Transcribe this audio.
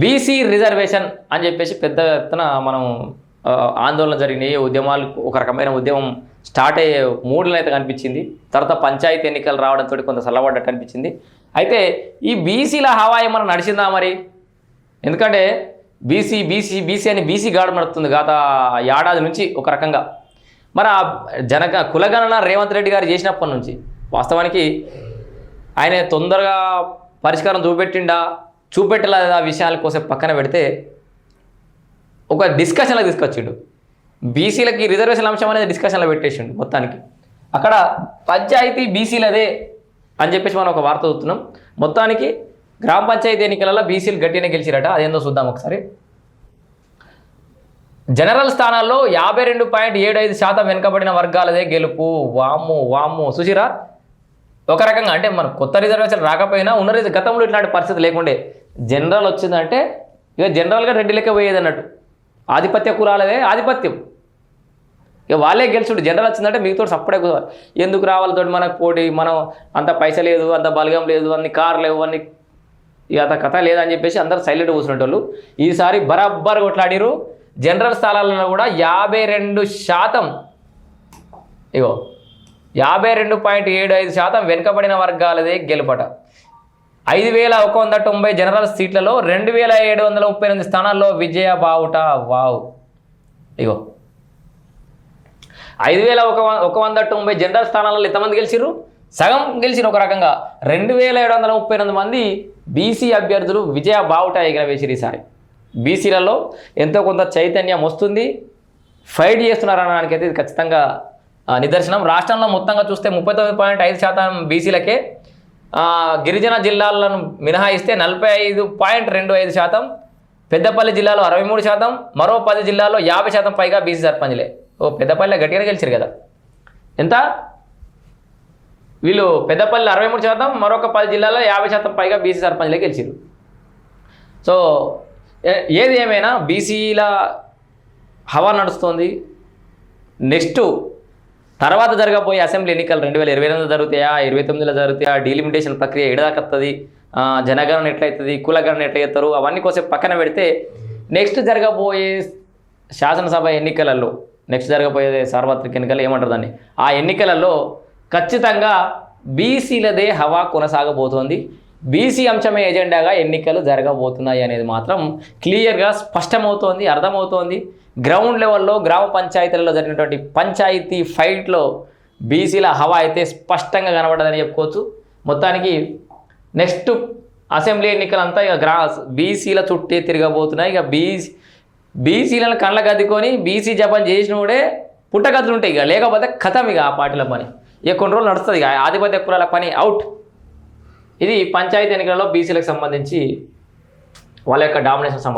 BC reservation అని చెప్పేసి పెద్ద ఎత్తున మనం ఆందోళన జరిగినాయి. ఉద్యమాలు ఒక రకమైన ఉద్యమం స్టార్ట్ అయ్యే మూడులను అయితే కనిపించింది. తర్వాత పంచాయతీ ఎన్నికలు రావడంతో కొంత చల్లబడ్డట్టు అనిపించింది అయితే ఈ బీసీల హవా మనం నడిచిందా మరి? ఎందుకంటే బీసీ బీసీ బీసీ అని బీసీ గాడు నడుతుంది గత ఏడాది నుంచి ఒక రకంగా. మరి ఆ జనక కులగణన రేవంత్ రెడ్డి గారు చేసినప్పటి నుంచి వాస్తవానికి ఆయన తొందరగా పరిష్కారం చూపెట్టిండా చూపెట్టలేదు ఆ విషయాల కోసం పక్కన పెడితే ఒక డిస్కషన్లో తీసుకొచ్చిండు. బీసీలకి రిజర్వేషన్ అంశం అనేది డిస్కషన్లో పెట్టేసిండు మొత్తానికి. అక్కడ పంచాయతీ బీసీలదే అని చెప్పేసి మనం ఒక వార్త చూస్తున్నాం. మొత్తానికి గ్రామ పంచాయతీ ఎన్నికలలో బీసీలు గట్టినే గెలిచిరట. అదేందో చూద్దాం ఒకసారి. జనరల్ స్థానాల్లో యాభై రెండు పాయింట్ ఏడు ఐదు శాతం వెనుకబడిన వర్గాలదే గెలుపు. వాము వాము సుశీరా ఒక రకంగా అంటే మన కొత్త రిజర్వేషన్ రాకపోయినా ఉన్న రిజర్వ్ గతంలో ఇట్లాంటి పరిస్థితి లేకుండే. జనరల్ వచ్చిందంటే ఇక జనరల్గా రెడ్డి లెక్క పోయేది అన్నట్టు. ఆధిపత్య కులాలదే ఆధిపత్యం. ఇక వాళ్ళే గెలుచుడు. జనరల్ వచ్చిందంటే మీతో సప్పుడే కుదరదు. ఎందుకు రావాలి తోటి మనకు పోటీ? మనం అంత పైస లేదు అంత బలగం లేదు అన్ని కార్ లేవు అన్ని ఇక అంత కథ లేదని చెప్పేసి అందరు సైలెంట్ కూర్చునేటోళ్ళు ఈసారి బరబ్బర్ కొట్లాడిరు జనరల్ స్థానాలలో కూడా యాభై రెండు శాతం. ఇగో యాభై రెండు పాయింట్ ఏడు ఐదు శాతం వెనుకబడిన వర్గాలదే గెలుపట. ఐదు వేల ఒక వంద తొంభై జనరల్ సీట్లలో రెండు వేల ఏడు వందల ముప్పై ఎనిమిది స్థానాల్లో విజయ బావుట వావ్. ఇగో. ఐదు వేల ఒక ఒక వంద తొంభై జనరల్ స్థానాలలో ఎంతమంది గెలిచిర్రు? సగం గెలిచిన ఒక రకంగా. రెండు వేల ఏడు వందల ముప్పై ఎనిమిది మంది బీసీ అభ్యర్థులు విజయ బావుట ఎగరవేసిరు ఈసారి. బీసీలలో ఎంతో కొంత చైతన్యం వస్తుంది. ఫైట్ చేస్తున్నారనడానికి అయితే ఇది ఖచ్చితంగా నిదర్శనం. రాష్ట్రంలో మొత్తంగా చూస్తే ముప్పై తొమ్మిది పాయింట్ ఐదు శాతం బీసీలకే గిరిజన జిల్లాలను మినహాయిస్తే నలభై ఐదు పాయింట్ రెండు ఐదు శాతం పెద్దపల్లి జిల్లాలో అరవై మూడు శాతం మరో పది జిల్లాలో యాభై శాతం పైగా బీసీ సర్పంచ్లే. ఓ పెద్దపల్లి గట్టిగానే గెలిచారు కదా. ఎంత? వీళ్ళు పెద్దపల్లి అరవై మూడు శాతం మరొక పది జిల్లాలో యాభై శాతం పైగా బీసీ సర్పంచ్లే గెలిచారు. సో ఏ- ఏది ఏమైనా బీసీల హవా నడుస్తుంది. నెక్స్ట్ తర్వాత జరగబోయే అసెంబ్లీ ఎన్నికలు రెండు వేల ఇరవై ఎనిమిదిలో జరుగుతాయా? ఇరవై తొమ్మిదిలో జరుగుతాయా? డీలిమిటేషన్ ప్రక్రియ ఎడదాకత్తది జనగణన ఎట్లయితుంది? కులగణన ఎట్లా చేస్తారు అవన్నీ కోసం పక్కన పెడితే నెక్స్ట్ జరగబోయే శాసనసభ ఎన్నికలలో నెక్స్ట్ జరగబోయే సార్వత్రిక ఎన్నికలు ఏమంటారు దాన్ని? ఆ ఎన్నికలలో ఖచ్చితంగా బీసీలదే హవా కొనసాగబోతోంది. బీసీ అంశమే ఎజెండాగా ఎన్నికలు జరగబోతున్నాయి అనేది మాత్రం క్లియర్గా స్పష్టమవుతోంది అర్థమవుతోంది. గ్రౌండ్ లెవెల్లో గ్రామ పంచాయతీలలో జరిగినటువంటి పంచాయతీ ఫైట్లో బీసీల హవా అయితే స్పష్టంగా కనబడదని చెప్పుకోవచ్చు. మొత్తానికి నెక్స్ట్ అసెంబ్లీ ఎన్నికలంతా ఇక గ్రా బీసీల చుట్టే తిరగబోతున్నాయి. ఇక బీసీ బీసీలను కళ్ళ గద్దుకొని బీసీ జపం చేసినోడే పుట్టగతులు ఉంటాయి ఇక. లేకపోతే కథం ఇక ఆ పార్టీల పని. ఇక కొన్ని రోజులు నడుస్తుంది ఇక. ఆధిపత్య కులాల పని అవుట్. ఇది పంచాయతీ ఎన్నికలలో బీసీలకు సంబంధించి వాళ్ళ యొక్క డామినేషన్ సంబంధించి.